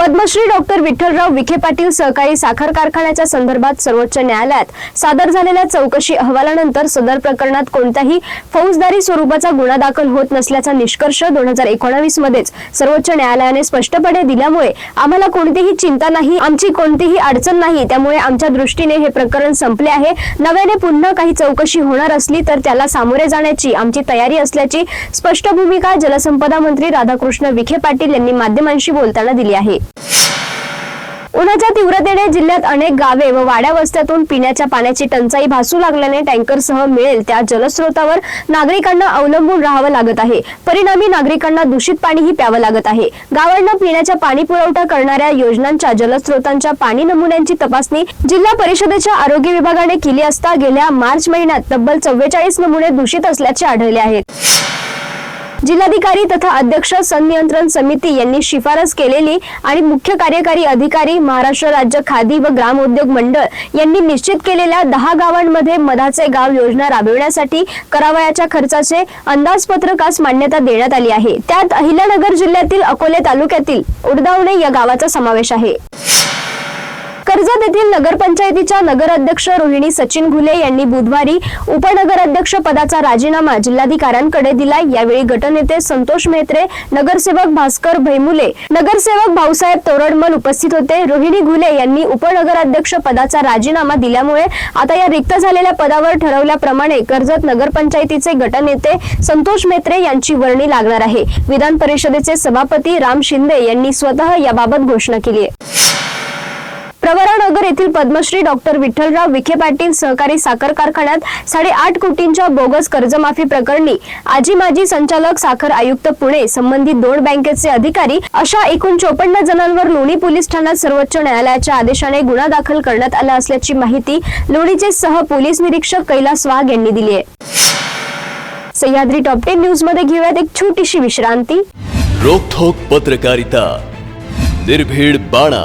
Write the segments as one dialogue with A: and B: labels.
A: Padmashri doctor Vitthalrao Vikhe Patil सहकारी साखर कारखान्याच्या संदर्भात सर्वोच्च न्यायालयात सादर झालेल्या चौकशी अहवालानंतर सदर प्रकरणात कोणत्याही फौजदारी स्वरूपाचा गुन्हा दाखल होत नसल्याचा निष्कर्ष दोन हजार एकोणावीस मध्येच सर्वोच्च न्यायालयाने स्पष्टपणे दिल्यामुळे आम्हाला कोणतीही चिंता नाही आमची कोणतीही अडचण नाही. त्यामुळे आमच्या दृष्टीने हे प्रकरण संपले आहे. नव्याने पुन्हा काही चौकशी होणार असली तर त्याला सामोरे जाण्याची आमची तयारी असल्याची स्पष्ट भूमिका जलसंपदा मंत्री राधाकृष्ण विखे पाटील यांनी माध्यमांशी बोलताना दिली आहे. उन्हाच्या तीव्रतेने जिल्ह्यात अनेक गावे व वाड्या वस्त्यातून पिण्याच्या पाण्याची टंचाई भासू लागल्याने टँकरसह मिळेल त्या जलस्रोतावर नागरिकांना अवलंबून राहावं लागत आहे. परिणामी नागरिकांना दूषित पाणीही प्यावं लागत आहे. गावांना पिण्याच्या पाणी पुरवठा करणाऱ्या योजनांच्या जलस्रोतांच्या पाणी नमुन्यांची तपासणी जिल्हा परिषदेच्या आरोग्य विभागाने केली असता गेल्या मार्च महिन्यात तब्बल चव्वेचाळीस नमुने दूषित असल्याचे आढळले आहेत. जिल्हाधिकारी तथा अध्यक्ष संनियंत्रण समिती यांनी शिफारस केलेली आणि मुख्य कार्यकारी अधिकारी महाराष्ट्र राज्य खादी व ग्राम उद्योग मंडळ यांनी निश्चित केलेल्या दहा गावांमध्ये मधाचे गाव योजना राबविण्यासाठी करावयाच्या खर्चाचे अंदाजपत्रकास मान्यता देण्यात आली आहे. त्यात अहिल्यानगर जिल्ह्यातील अकोले तालुक्यातील उडदावणे या गावाचा समावेश आहे. कर्जत येथील नगरपंचायतीच्या नगराध्यक्ष रोहिणी सचिन घुले यांनी बुधवारी उपनगराध्यक्ष पदाचा राजीनामा जिल्हाधिकाऱ्यांकडे दिला यावेळी गटनेते संतोष मेहत्रे नगरसेवक भास्कर भैमुले नगरसेवक भाऊसाहेब तोरडमल उपस्थित होते. रोहिणी घुले यांनी उपनगराध्यक्ष पदाचा राजीनामा दिल्यामुळे आता या रिक्त झालेल्या पदावर ठरवल्याप्रमाणे कर्जत नगरपंचायतीचे गटनेते संतोष मेत्रे यांची वर्णी लागणार आहे. विधान परिषदेचे सभापती राम शिंदे यांनी स्वतः याबाबत घोषणा केली आहे. प्रवरानगर येथील पद्मश्री डॉक्टर विठ्ठलराव विखे पाटील सहकारी साखर कारखान्यात साडेआठ कोटींच्या बोगस कर्जमाफी प्रकरणी आजी माजी संचालक साखर आयुक्त पुणे संबंधित दोन बँकेचे अधिकारी अशा एकूण चोपन्न जणांवर लोणी पोलीस ठाण्यात सर्वोच्च न्यायालयाच्या आदेशाने गुन्हा दाखल करण्यात आला असल्याची माहिती लोणीचे सह पोलीस निरीक्षक कैलास वाघ यांनी दिली आहे. सह्याद्री टॉप टेन न्यूजमध्ये घेऊयात एक छोटीशी विश्रांती.
B: रोखोक पत्रकारिता. निर्भीड बाणा.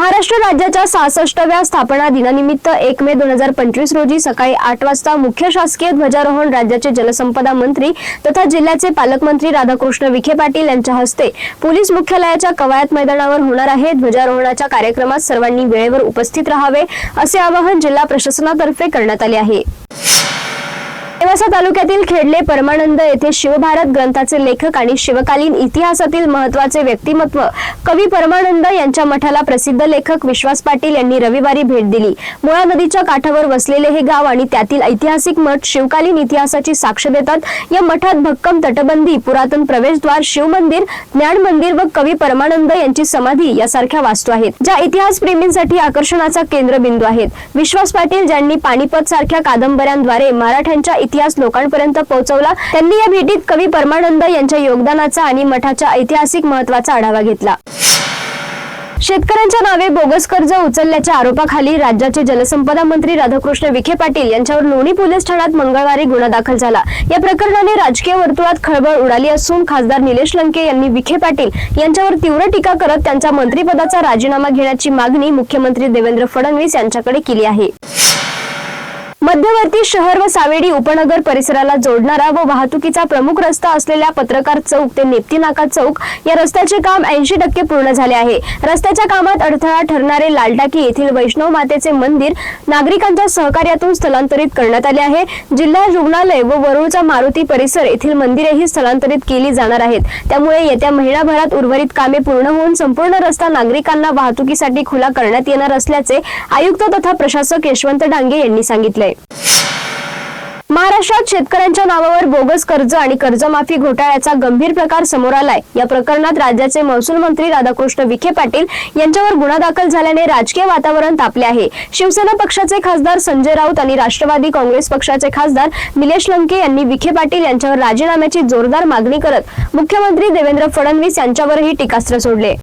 A: महाराष्ट्र राज्याच्या सहासष्टव्या स्थापना दिनानिमित्त एक मे दोन हजार पंचवीस रोजी सकाळी आठ वाजता मुख्य शासकीय ध्वजारोहण राज्याचे जलसंपदा मंत्री तथा जिल्ह्याचे पालकमंत्री राधाकृष्ण विखे पाटील यांच्या हस्ते पोलीस मुख्यालयाच्या कवायत मैदानावर होणार आहे. ध्वजारोहणाच्या कार्यक्रमात सर्वांनी वेळेवर उपस्थित राहावे असे आवाहन जिल्हा प्रशासनातर्फे करण्यात आले आहे. नेवासा तालुक्यातील खेडले परमानंद येथे शिवभारत ग्रंथाचे लेखक आणि शिवकालीन इतिहासातील महत्त्वाचे व्यक्तिमत्व कवी परमानंद यांच्या मठाला प्रसिद्ध लेखक विश्वास पाटील यांनी रविवारी भेट दिली. मुळा नदीच्या काठावर वसलेले हे गाव आणि त्यातील ऐतिहासिक मठ शिवकालीन इतिहासाची साक्ष देतात. या मठात भक्कम तटबंदी पुरातन प्रवेशद्वार शिवमंदिर ज्ञान मंदिर व कवी परमानंद यांची समाधी यासारख्या वास्तू आहेत ज्या इतिहास प्रेमींसाठी आकर्षणाचा केंद्रबिंदू आहेत. विश्वास पाटील ज्यांनी पानिपत सारख्या कादंबऱ्यांद्वारे मराठ्यांच्या इतिहास लोकांपर्यंत पोहोचवला. त्यांनी या भेटीत कवी परमानंद यांच्या योगदानाचा आणि मठाच्या ऐतिहासिक महत्त्वाचा आढावा घेतला. शेतकऱ्यांच्या नावे बोगस कर्ज उचलल्याच्या आरोपाखाली राज्याचे जलसंपदा मंत्री राधाकृष्ण विखे पाटील यांच्यावर लोणी पोलीस ठाण्यात मंगळवारी गुन्हा दाखल झाला. या प्रकरणाने राजकीय वर्तुळात खळबळ उडाली असून खासदार निलेश लंके यांनी विखे पाटील यांच्यावर तीव्र टीका करत त्यांचा मंत्रिपदाचा राजीनामा घेण्याची मागणी मुख्यमंत्री देवेंद्र फडणवीस यांच्याकडे केली आहे. मध्यवर्ती शहर व सावेडी उपनगर परिसराला जोडणारा व वाहतुकीचा प्रमुख रस्ता असलेल्या पत्रकार चौक ते नेप्ती नाका चौक या रस्त्याचे काम ऐंशी टक्के पूर्ण झाले आहे. रस्त्याच्या कामात अडथळा ठरणारे लालटाकी येथील वैष्णव मातेचे मंदिर नागरिकांच्या सहकार्यातून स्थलांतरित करण्यात आले आहे. जिल्हा रुग्णालय व वरुळचा मारुती परिसर येथील मंदिरेही स्थलांतरित केली जाणार आहेत. त्यामुळे येत्या महिनाभरात उर्वरित कामे पूर्ण होऊन संपूर्ण रस्ता नागरिकांना वाहतुकीसाठी खुला करण्यात येणार असल्याचे आयुक्त तथा प्रशासक यशवंत डांगे यांनी सांगितले. महाराष्ट्रात शेतकऱ्यांच्या नावावर बोगस कर्ज आणि कर्जमाफी घोटाळ्याचा गंभीर प्रकार समोर आलाय. या प्रकरणात राज्याचे महसूल मंत्री राधाकृष्ण विखे पाटील यांच्यावर गुन्हा दाखल झाल्याने राजकीय वातावरण तापले आहे. शिवसेना पक्षाचे खासदार संजय राऊत आणि राष्ट्रवादी काँग्रेस पक्षाचे खासदार निलेश लंके यांनी विखे पाटील यांच्यावर राजीनाम्याची जोरदार मागणी करत मुख्यमंत्री देवेंद्र फडणवीस यांच्यावरही टीकास्त्र सोडले.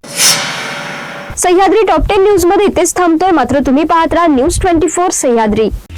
A: सह्याद्री टॉप टेन न्यूजमध्ये इथेच थांबतोय. मात्र तुम्ही पाहत राहा news twenty four Sahyadri.